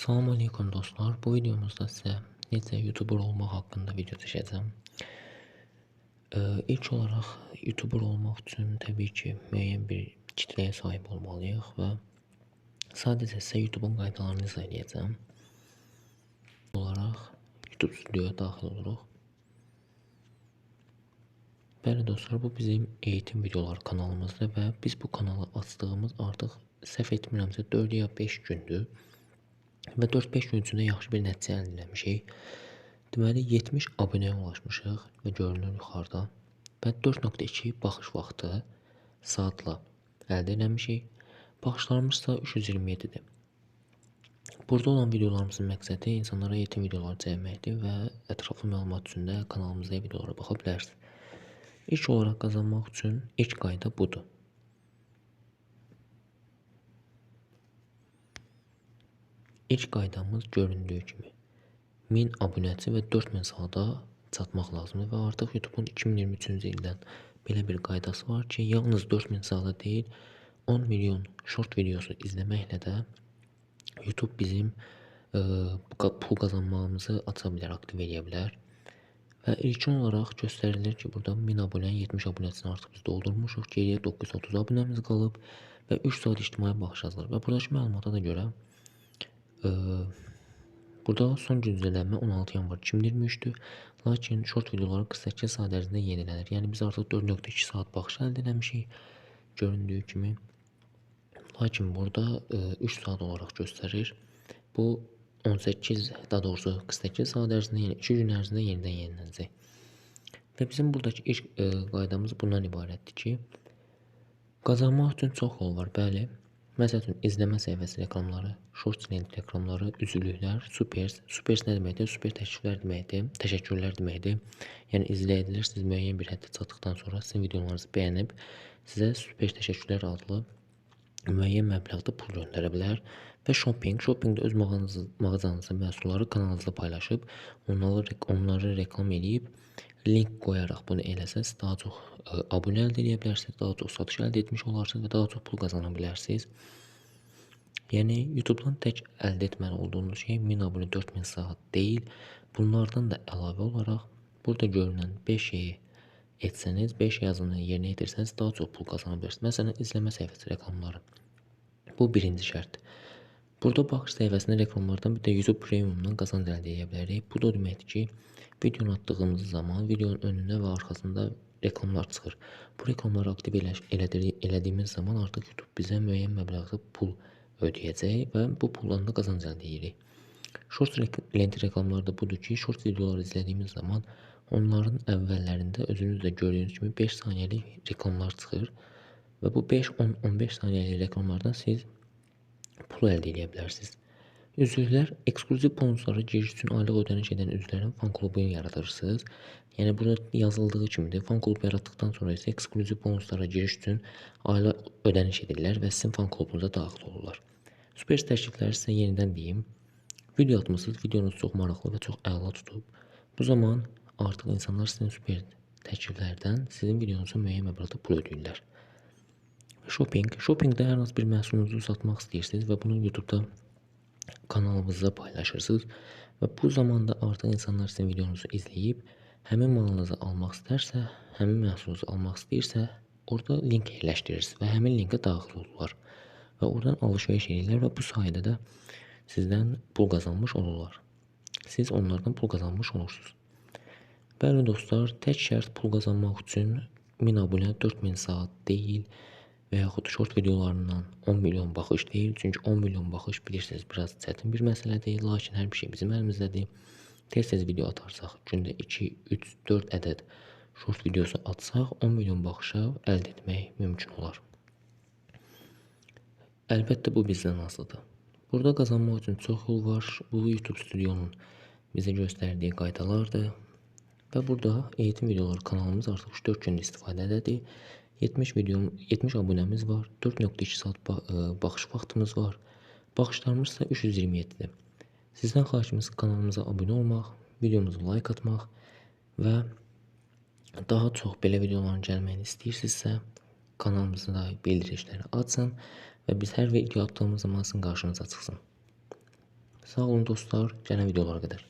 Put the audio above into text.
Salam aleykum dostlar. Bu videomuzda sizə necə YouTuber olmaq haqqında video çəkəcəm. Ee, ilk olaraq YouTuber olmaq üçün təbii ki, müəyyən bir kitləyə sahib olmalıyıq və sadəcə sizə YouTube-un qaydalarını izah edəcəm. Olaraq YouTube stüdyoya daxil oluruq. Bəli dostlar, bu bizim eğitim videoları kanalımızdır və biz bu kanalı açdığımız artıq səhv etmirəmsə 4 ya 5 gündür. Və 4-5 gün içində yaxşı bir nəticə əldə etmişik. Deməli 70 abunəyə ulaşmışıq və görünür yuxarıda. Və 4.2 baxış vaxtı saatla əldə etmişik. Baxışlarımız da 327-dir. Burada olan videolarımızın məqsədi insanlara yetim videolar çəkməkdir və ətraflı məlumat üçün də kanalımızda videolara baxa bilərsiniz. İlk olaraq qazanmaq üçün ilk qayda budur. İlk qaydamız göründüyü kimi 1000 abunəçi və 4000 saata çatmaq lazımdır və artıq YouTube-un 2023-cü ildən belə bir qaydası var ki, yalnız 4000 saata deyil, 10 milyon short videosu izləməklə də YouTube bizim ə, pul qazanmağımızı aça bilər, aktiv edə bilər. Və ilkin olaraq göstərilir ki, burada 1000 abunənin 70 abunəsini artıq biz doldurmuşuq. Geriyə 930 abunəmiz qalıb və 3 saat ictimai baxış yazılır. Və buradakı məlumata da görə burada son güncellənmə 16 yanvar 2023-dür. Lakin short videoları 48 saat ərzində yenilənir. Yəni biz artıq 4.2 saat baxış əldə etmişik. Göründüyü kimi. Lakin burada e, 3 saat olaraq göstərir. Bu 18, daha doğrusu 48 saat ərzində, yəni 2 gün ərzində yenidən yenilənəcək. Və bizim buradakı ilk e, qaydamız bundan ibarətdir ki, qazanmaq üçün çox yol var, bəli. Məsəl üçün izləmə səhifəsi reklamları, short link reklamları, üzvlüklər, supers. Supers nə deməkdir? Super təşəkkürlər deməkdir. Təşəkkürlər deməkdir. Yəni izləyicilər müəyyən bir həddə çatdıqdan sonra sizin videolarınızı bəyənib sizə super təşəkkürlər adlı müəyyən məbləğdə pul göndərə bilər. Və shopping, shoppingdə öz mağazanızı, mağazanızın məhsulları kanalınızda paylaşıb, onları onları reklam edib link qoyaraq bunu eləsəz daha çox ə, e, abunə əldə edə bilərsiniz, daha çox satış əldə etmiş olarsınız və daha çox pul qazana bilərsiniz. Yəni YouTube-dan tək əldə etməli olduğunuz şey 1000 abunə 4000 saat deyil. Bunlardan da əlavə olaraq burada görünən 5 şeyi etsəniz, 5 yazını yerinə yetirsəniz daha çox pul qazana bilərsiniz. Məsələn, izləmə səhifəsi reklamları. Bu birinci şərtdir. Burada baxış səhifəsində reklamlardan bir də YouTube Premiumdan qazanc əldə edə bilərik. Bu da deməkdir ki, Videonu atdığımız zaman videonun önünə və arxasında reklamlar çıxır. Bu reklamları aktiv elə elədiyimiz zaman artıq YouTube bizə müəyyən məbləğdə pul ödəyəcək və bu puldan da qazanc əldə edirik. Short lenti reklamları da budur ki, short videoları izlədiyimiz zaman onların əvvəllərində özünüz də gördüyünüz kimi 5 saniyəlik reklamlar çıxır və bu 5-10-15 saniyəlik reklamlardan siz pul əldə edə bilərsiniz. Üzvlər eksklüziv bonuslara giriş üçün aylıq ödəniş edən üzvlərin fan klubu yaradırsınız. Yəni burada yazıldığı kimidir. Fan klubu yaratdıqdan sonra isə eksklüziv bonuslara giriş üçün aylıq ödəniş edirlər və sizin fan klubunuza daxil olurlar. Super təklifləri sizə yenidən deyim. Video atmısınız, videonuz çox maraqlı və çox əla tutub. Bu zaman artıq insanlar sizin super təkliflərdən sizin videonuza müəyyən məbləğdə pul ödəyirlər. Shopping. Shoppingdə hər hansı bir məhsulunuzu satmaq istəyirsiniz və bunu YouTube-da kanalımızda paylaşırsınız və bu zamanda artıq insanlar sizin videonuzu izləyib həmin malınızı almaq istərsə, həmin məhsulunuzu almaq istəyirsə, orada link yerləşdirirsiniz və həmin linkə daxil olurlar və oradan alış-veriş edirlər və bu sayədə də sizdən pul qazanmış olurlar. Siz onlardan pul qazanmış olursunuz. Bəli dostlar, tək şərt pul qazanmaq üçün 1000 abunə 4000 saat deyil, və yaxud short videolarından 10 milyon baxış deyil. Çünki 10 milyon baxış bilirsiniz biraz çətin bir məsələdir, lakin hər bir şey bizim əlimizdədir. Tez-tez video atarsaq, gündə 2, 3, 4 ədəd short videosu atsaq 10 milyon baxışa əldə etmək mümkün olar. Əlbəttə bu bizdən asılıdır. Burada qazanmaq üçün çox yol var. Bu YouTube stüdyonun bizə göstərdiyi qaydalardır. Və burada eğitim videoları kanalımız artıq 3-4 gündür istifadədədir. 70 videom 70 abunəmiz var. 4.2 saat baxış vaxtımız var. Baxışlarımız isə 327-dir. Sizdən xahişimiz kanalımıza abunə olmaq, videomuza like atmaq və daha çox belə videoların gəlməyini istəyirsinizsə, kanalımızda bildirişləri açın və biz hər video atdığımız zaman sizin qarşınıza çıxsın. Sağ olun dostlar, gələn videolara qədər.